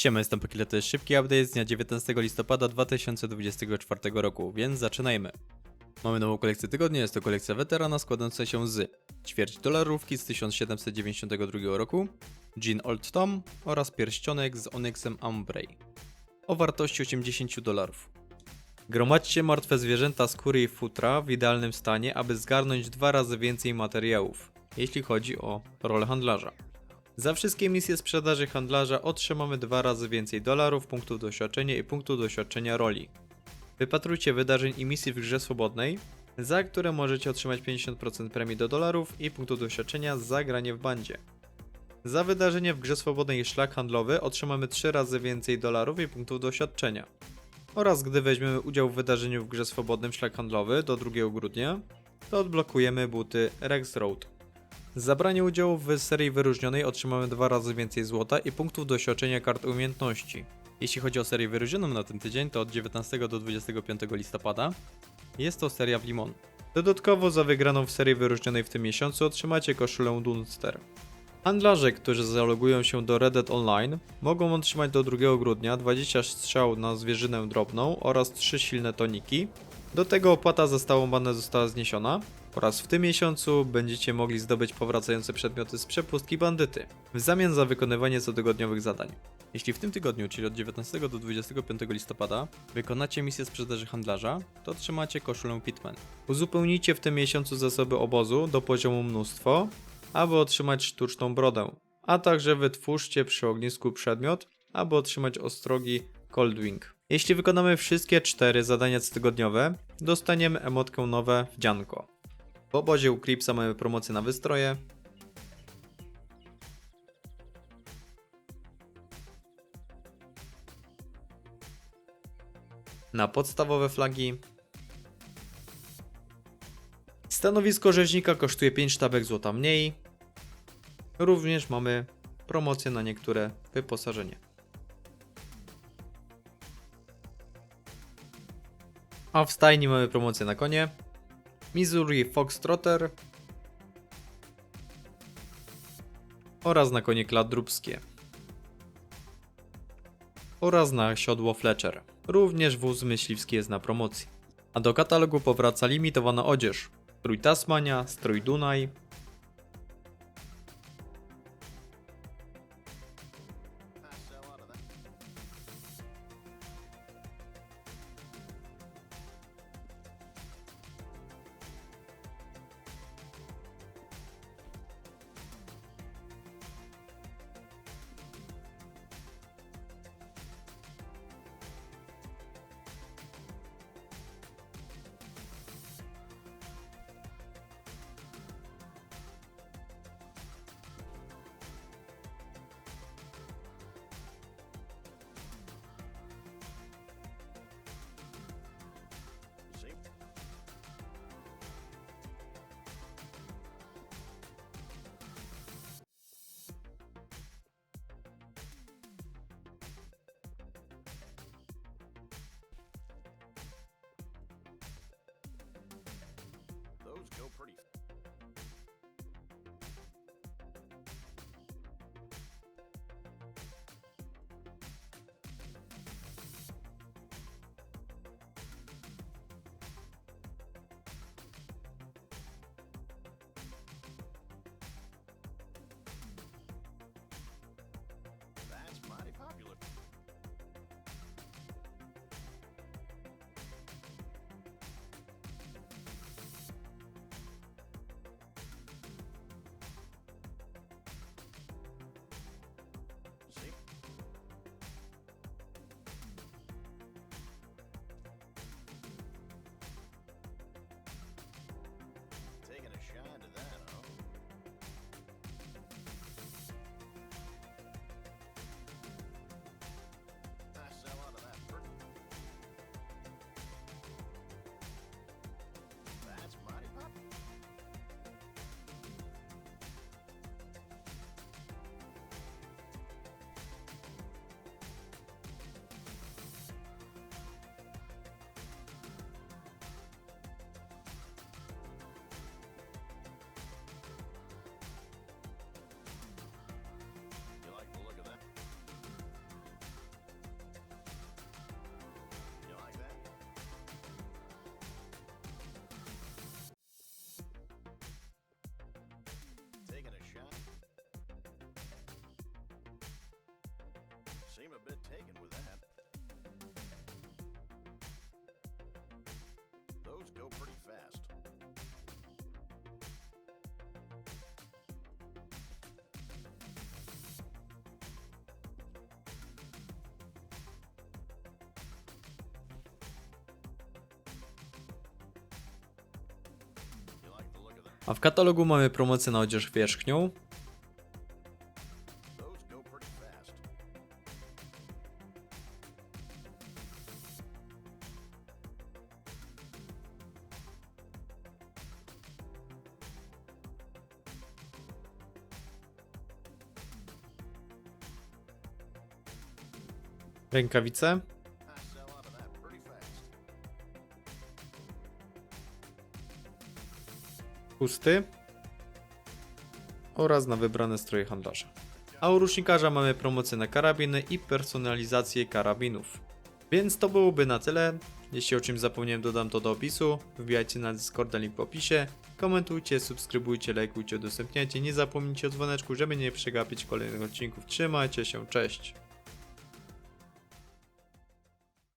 Siema, jestem Pokile, to jest szybki update z dnia 19 listopada 2024 roku, więc zaczynajmy. Mamy nową kolekcję tygodnia, jest to kolekcja weterana składająca się z ćwierć dolarówki z 1792 roku, Jean Old Tom oraz pierścionek z Onyxem Umbrey o wartości 80 dolarów. Gromadźcie martwe zwierzęta, skóry i futra w idealnym stanie, aby zgarnąć dwa razy więcej materiałów, jeśli chodzi o rolę handlarza. Za wszystkie misje sprzedaży handlarza otrzymamy dwa razy więcej dolarów, punktów doświadczenia i punktów doświadczenia roli. Wypatrujcie wydarzeń i misji w grze swobodnej, za które możecie otrzymać 50% premii do dolarów i punktów doświadczenia za granie w bandzie. Za wydarzenie w grze swobodnej szlak handlowy otrzymamy 3 razy więcej dolarów i punktów doświadczenia. Oraz gdy weźmiemy udział w wydarzeniu w grze swobodnym szlak handlowy do 2 grudnia, to odblokujemy buty Rex Road. Za zabranie udziału w serii wyróżnionej otrzymamy dwa razy więcej złota i punktów doświadczenia kart umiejętności. Jeśli chodzi o serię wyróżnioną na ten tydzień, to od 19 do 25 listopada jest to seria w Limon. Dodatkowo za wygraną w serii wyróżnionej w tym miesiącu otrzymacie koszulę Dunster. Handlarze, którzy zalogują się do Reddit Online, mogą otrzymać do 2 grudnia 20 strzał na zwierzynę drobną oraz 3 silne toniki. Do tego opłata za stałą banę została zniesiona oraz w tym miesiącu będziecie mogli zdobyć powracające przedmioty z przepustki bandyty w zamian za wykonywanie cotygodniowych zadań. Jeśli w tym tygodniu, czyli od 19 do 25 listopada, wykonacie misję sprzedaży handlarza, to otrzymacie koszulę Pitman. Uzupełnijcie w tym miesiącu zasoby obozu do poziomu mnóstwo, aby otrzymać sztuczną brodę, a także wytwórzcie przy ognisku przedmiot, aby otrzymać ostrogi Coldwing. Jeśli wykonamy wszystkie cztery zadania cotygodniowe, dostaniemy emotkę nowe wdzianko. W obozie u Cripsa mamy promocję na wystroje. Na podstawowe flagi. Stanowisko rzeźnika kosztuje 5 sztabek złota mniej. Również mamy promocję na niektóre wyposażenie. A w stajni mamy promocję na konie. Missouri Foxtrotter oraz na konie kladrubskie oraz na siodło Fletcher. Również wóz myśliwski jest na promocji. A do katalogu powraca limitowana odzież. Strój Tasmania, strój Dunaj, taken with that. Those go pretty fast. A w katalogu mamy promocję na odzież wierzchnią, Rękawice. Pusty. Oraz na wybrane stroje handlarza. A u rusznikarza mamy promocję na karabiny i personalizację karabinów. Więc to byłoby na tyle. Jeśli o czymś zapomniałem, dodam to do opisu. Wbijajcie na Discorda, link w opisie. Komentujcie, subskrybujcie, lajkujcie, udostępniajcie. Nie zapomnijcie o dzwoneczku, żeby nie przegapić kolejnych odcinków. Trzymajcie się, cześć!